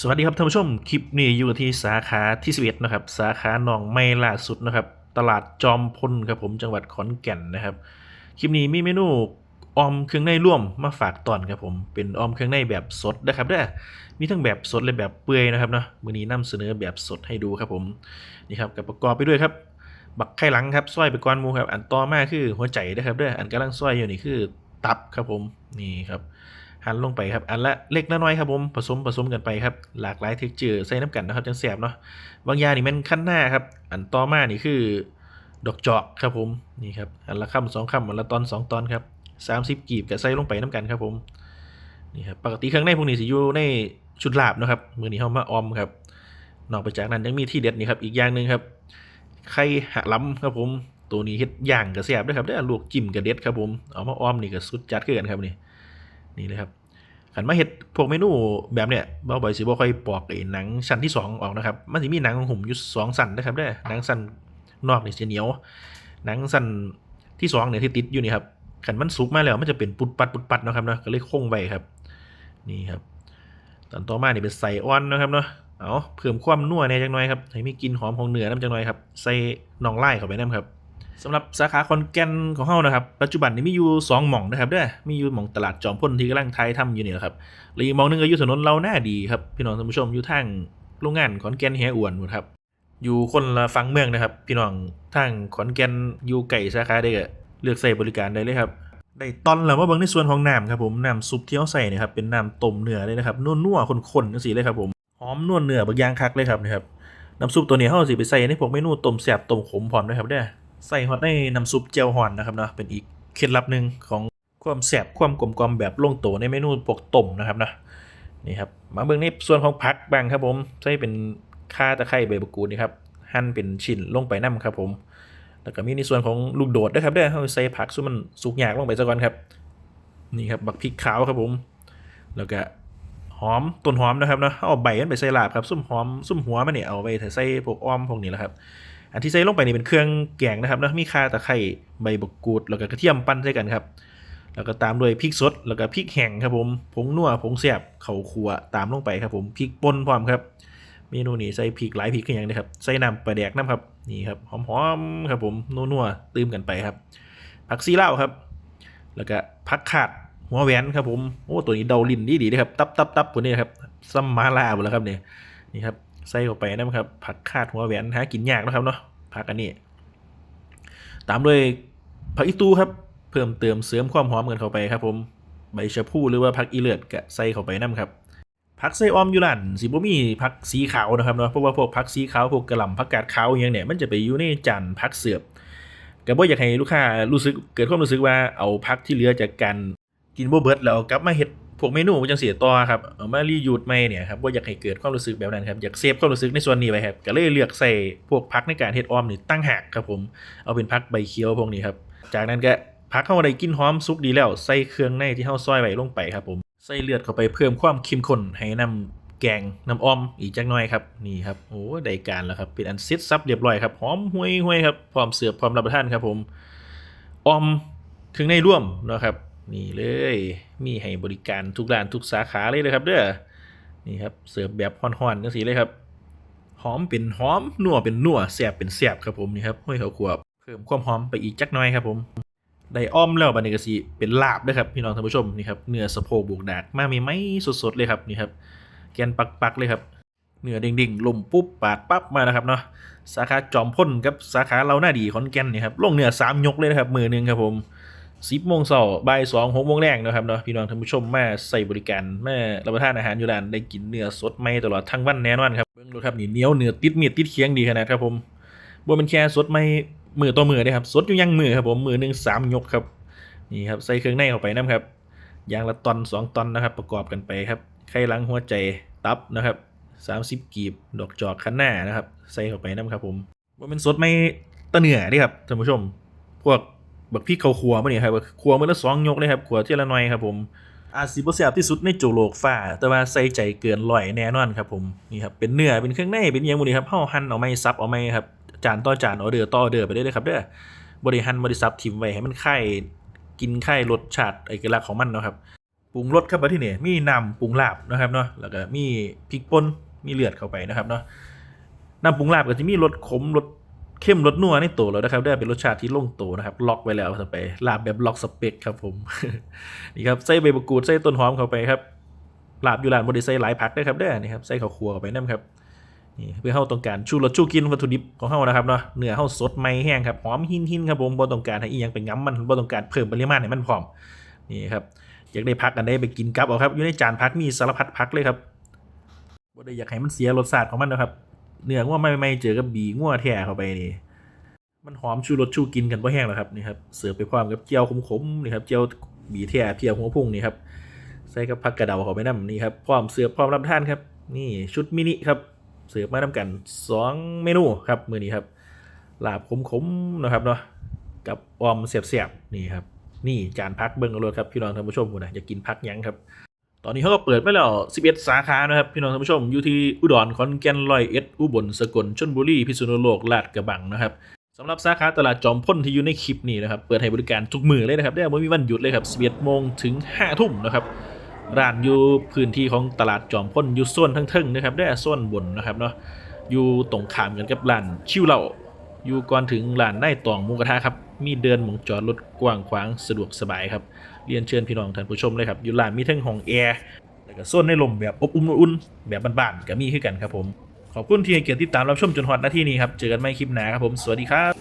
สวัสดีครับท่านผู้ชม คลิปนี้อยู่ที่สาขาที่11นะครับ สาขาหนองไม่ล่าสุดนะครับ ตลาดจอมพลครับผมจังหวัดขอนแก่นนะครับ คลิปนี้มีเมนูออมเครื่องในร่วมมาฝากตอนครับผมเป็นออมเครื่องในแบบสดนะครับเด้อมีทั้งแบบสดและแบบเปื่อยนะครับเนาะมือนี้นำเสนอแบบสดให้ดูครับผมนี่ครับกับประกอบไปด้วยครับ บักไข่หลังครับซอยไปก้อนมูครับ อันต่อมาคือหัวใจนะครับเด้ออันกำลังซอยอยู่นี่คือตับครับผมนี่ครับ หันลงไปครับ อันละเล็กน้อยครับผม ผสมผสมกันไปครับ หลากหลายเท็กเจอร์ใส่น้ำกันนะครับจังแสบเนาะ บางยานี่มันขั้นหน้าครับ อันต่อมานี่คือ ดอกจอกครับผม นี่ครับ อันละคำสองคำอันละตอนสองตอนครับสามสิบกีบกับใส่ลงไปน้ำกันครับผม นี่ครับ ปกติเครื่องในพวกนี้สิอยู่ในชุดลาบนะครับ มือนี้เขามาออมครับ นอกไปจากนั้นยังมีที่เด็ดนี่ครับ อีกอย่างหนึ่งครับ ไข่หะล้ำครับผม ตัวนี้เฮ็ดย่างกับแสบด้วยครับได้อลวกจิ้มกับเด็ดครับผม เอามาออมนี่ก็สุดจัดเกินครับนี่ นี่เลยครับขันมาเห็ดพวกเมนูแบบเนี้ยบ่าบ่อยสิบ่ค่อยปอกไอ้หนังชั้นที่สองออกนะครับ มันสิมีหนังของผมอยู่สองสันนะครับเด้หนังสันนอกนี่จะเหนียว หนังสันที่สองเนี่ยที่ติดอยู่นี่ครับขันมันสุกมาแล้วมันจะเป็นปุดปัดปุดปัดนะครับเนาะก็เลยคงไว้ครับ นี่ครับตอนต่อมาเนี่เป็นใส่อ่อนนะครับเนาะเอาเพิ่มความนัวแน่จังหน่อยครับให้มีกลิ่นหอมของเนื้อน้ำจังหน่อยครับใส่น่องไล่เข้าไปน้ำครับ สำหรับสาขาคอนแกนของเฮานะครับ ปัจจุบันนี้มีอยู่2หม่องนะครับเด้อมีอยู่หม่องตลาดจอมพลที่กำลังไทยทำอยู่นี่แหละครับแล้วอีกหม่องหนึงก็อยู่ถนนเราหน้าดีครับพี่น้องท่านผู้ชมอยู่ทางโรงงานขอนแกนแฮอ้วนหมดครับอยู่คนละฝั่งเมืองนะครับ พี่น้องทางขอนแกนอยู่ไก่สาขาได้ก็เลือกใส่บริการได้เลยครับได้ตอนแล้วมาบิ่งในส่วนของน้ำครับผมน้ำซุปที่เขาใส่เนี่ยครับเป็นน้ำต้มเนื้อเลยนะครับนัวๆข้นๆจังซี่เลยครับผมหอมนวลเนื้อบักอย่างคักเลยครับนะครับน้ำซุปตัวนี้เขาสิไปใส่ในพวกเมนูต้มแซ่บต้มขมพร้อมนะครับเด้อ ใส่ฮอตในน้ำซุปเจียวฮอนนะครับเนาะเป็นอีกเคล็ดลับหนึ่งของความแซ่บความกลมกล่อมแบบลงโตในเมนูพวกต้มนะครับนะนี่ครับมาเบิ่งในส่วนของผักบ้างครับผมใส่เป็นข่าตะไคร้ใบมะกรูดนี่ครับหั่นเป็นชิ้นลงไปน้ำครับผมแล้วก็มีในส่วนของลูกโดดด้วยครับเด้อเขาใส่ผักซุปมันสุกยากลงไปซะก่อนครับนี่ครับบักพริกขาวครับผม แล้วก็หอมต้นหอมนะครับเนาะเอาใบมันไปใส่ลาบครับซุ่มหอมซุ่มหัวมันเนี่ยเอาไปใส่พวกอ้อมพวกนี้แหละครับ อันที่ใส่ลงไปนี่เป็นเครื่องแกงนะครับเนาะมีข่าตะไคร้ใบบักกูดแล้วก็กระเทียมปั้นใส่กันครับแล้วก็ตามด้วยพริกสดแล้วก็พริกแห้งครับผมผงนัวผงแซ่บเข่าขัวตามลงไปครับผมพริกป่นพร้อมครับ เมนูนี้ใส่พริกหลายพริกขึ้นอย่างนี้ครับใส่น้ำปลาแดกน้ำครับนี่ครับหอมๆครับผมนัวๆตื่มกันไปครับ ผักซีเล้าครับ แล้วก็ผักขาดหัวแหวนครับผมโอ้ตัวนี้เดาลินดีดีนะครับ ตับตับตับตัวนี้ครับซัมมาลาหมดแล้วครับเนี่ยนี่ครับ ใส่เข้าไปนะครับ ผักคาดหัวแหวนหากินยากนะครับเนาะผักอันนี้ ตามด้วยผักอีตูครับ เพิ่มเติมเสริมความหอมกันเข้าไปครับผมใบชะพูหรือว่าผักอีเลือดก็ใส่เข้าไปน้ำครับผักไส้ออมยูรันสิบ่มีผักสีขาวนะครับเนาะเพราะว่าพวกผักสีขาวพวกกระหล่ำผักกาดขาวอย่างเนี่ยมันจะไปอยู่ในจานผักเสือบก็บ่อยากให้ลูกค้ารู้สึกเกิดความรู้สึกว่าเอาผักที่เหลือจากการกินบ่เบิดแล้วกลับมาเฮ็ด วกเมนูมันจังซี่ต่อครับเอามารียูดใหม่เนี่ยครับบ่อยากให้เกิดความรู้สึกแบบนั้นครับอยากเซฟความรู้สึกในส่วนนี้ไว้ครับก็เลยเลือกใส่พวกผักในการเฮ็ดออมนี่ตั้งหากครับผมเอาเป็นผักใบเขียวพวกนี้ครับจากนั้นก็ผักเฮาได้กินหอมสุกดีแล้วใส่เครื่องในที่เฮาซอยไว้ลงไปครับผมใส่เลือดเข้าไปเพิ่มความเข้มข้นให้น้ำแกงน้ำอ้อมอีกจักหน่อยครับนี่ครับโอ้ได้การแล้วครับเป็นอันเสร็จสับเรียบร้อยครับหอมห่วยๆครับพร้อมเสิร์ฟพร้อมรับประทานครับผมออมเครื่องในร่วมนะครับ นี่เลย มีให้บริการทุกร้านทุกสาขาเลยเลยครับ เด้อนี่ครับเสิร์ฟแบบฮ้อนๆจังสีเลยครับหอมเป็นหอมนัวเป็นนัวแสบเป็นแสบครับผมนี่ครับห้อยเขาขวบเพิ่มความหอมไปอีกจักหน่อยครับผมได้อ้อมแล้วบัดนี้ก็สิเป็นลาบด้วยครับพี่น้องท่านผู้ชมนี่ครับเนื้อสะโพกบุกดาดมามีไหมสดๆเลยครับนี่ครับแกนปักๆเลยครับเนื้อเด้งๆลมปุ๊บปาดปั๊บมานะครับเนาะสาขาจอมพ่นกับสาขาเราหน้าดีขอนแก่นนี่ครับลงเนื้อสามยกเลยนะครับมือหนึ่งครับผม สิบโมงเช้าบ่ายสองหกโมงแรกนะครับเนาะพี่น้องท่านผู้ชมมาใส่บริการมารับประทานอาหารอยู่ร้านได้กินเนื้อสดใหม่ตลอดทั้งวันแน่นอนครับเบิ่งดูครับนี่เนียวเนื้อติดมีดติดเคียงดีขนาดครับผมบ่เป็นแค่สดใหม่มือต่อมือเด้ครับสดอยู่ยังมือครับผมมือหนึ่งสามยกครับนี่ครับใส่เครื่องในเข้าไปน้ำครับยางละตอนสองตอนนะครับ ประกอบกันไปครับไข่หลังหัวใจตับนะครับสามสิบกีบดอกจอกคันหน้านะครับ ใส่เข้าไปน้ำครับผมว่าเป็นสดไม่ตะเหนือเดิครับท่านผู้ชม พวก บักพี่เขาครัวมาเนี่ยครับครัวมือละสองยกเลยครับครัวเทียละน่อยครับผมอาจสิบ่แซ่บที่สุดในโจโลกฟ้า แต่ว่าใส่ใจเกินร้อยแน่นอนครับผมนี่ครับเป็นเนื้อเป็นเครื่องในเป็นยังมดนี่ครับเฮาหั่นเอาไม่ซับเอาไม่ครับจานต่อจานออเดอร์ต่อออเดอร์ไปได้เลยครับเด้อบริหั่นบริซับทิมไว้ให้มันไข่กินไข่รสชาติเอกลักษณ์ของมันเนาะครับปรุงรสครับมาที่นี่มีน้ำปรุงลาบนะครับเนาะแล้วก็มีพริกป่นมีเลือดเข้าไปนะครับเนาะน้ำปรุงลาบก็จะมีรสขมรส เข้มรสนัวในตัวแล้วนะครับ ได้เป็นรสชาติที่ลงตัวนะครับ ล็อกไว้แล้วต่อไปลาบแบบล็อกสเปกครับผม นี่ครับใส่ใบมะกรูดใส่ต้นหอมเข้าไปครับลาบอยู่ร้านบไดิใส่หลายผักด้ครับเด้นี่ครับใส่ข้าวคั่วเข้าไปน้ำครับนี่เพื่อเฮาต้องการชูรสชูกินวัตถุดิบของเฮานะครับเนาะเนื้อเฮาสดใหม่แห้งครับหอมหินหินครับผมบ่ต้องการให้อีหยังไปง้ำมันบ่ต้องการเพิ่มปริมาณให้มันพร้อมนี่ครับอยากได้พักกันได้ไปกินกับเอาครับอยู่ในจานพักมีสารพัดพักเลยครับบ่ได้อยากให้มันเสียรสชาติของมันนะครับ เนื้องัวไม่ไม่เจอกับบีงัวแท้เข้าไปนี่มันหอมชูรสชูกินกันบ่แห้งแล้วครับนี่ครับเสิร์ฟไปพร้อมกับเจียวขมๆนี่ครับเจียวบีแท้เพียวหัวพุ่งนี่ครับใส่กับผักกระเดาเข้าไปน้ำนี่ครับพร้อมเสิร์ฟพร้อมรับประทานครับ นี่ชุดมินิครับเสิร์ฟมาทำกันสองเมนูครับมื้อนี้ครับลาบขมๆนะครับเนาะกับออมเสียบๆนี่ครับนี่จานพักเบิ้งเอาเลยครับพี่น้องท่านผู้ชมนะอยากกินพักยังครับ ตอนนี้เขาก็เปิดไปแล้ว 11 สาขานะครับ พี่น้องท่านผู้ชมอยู่ที่อุดรขอนแก่นร้อยเอ็ดอุบลสกลชลบุรีพิษณุโลกลาดกระบังนะครับสำหรับสาขาตลาดจอมพ่นที่อยู่ในคลิปนี้นะครับ เปิดให้บริการทุกมือเลยนะครับ ได้ไม่มีวันหยุดเลยครับ11โมงถึง 5 ทุ่มนะครับร้านอยู่พื้นที่ของตลาดจอมพ่นอยู่โซนทั้งเทิงนะครับ ได้โซนบนนะครับเนาะอยู่ตรงข้ามกันกับร้านชิวเหล่า อยู่ก่อนถึงร้านได้ตองหมูกระทะครับมีเดินหมองจอดรถกว้างขวางสะดวกสบายครับเรียนเชิญพี่น้องท่านผู้ชมเลยครับอยู่ร้านมีทั้งห้องแอร์แล้วก็โซนในลมแบบอบอุ่นอุ่นแบบบ้านๆก็มีขึ้นกันครับผมขอบคุณที่ให้เกียรติติดตามรับชมจนฮอดนาที่นี้ครับเจอกันใหม่คลิปหน้าครับผมสวัสดีครับ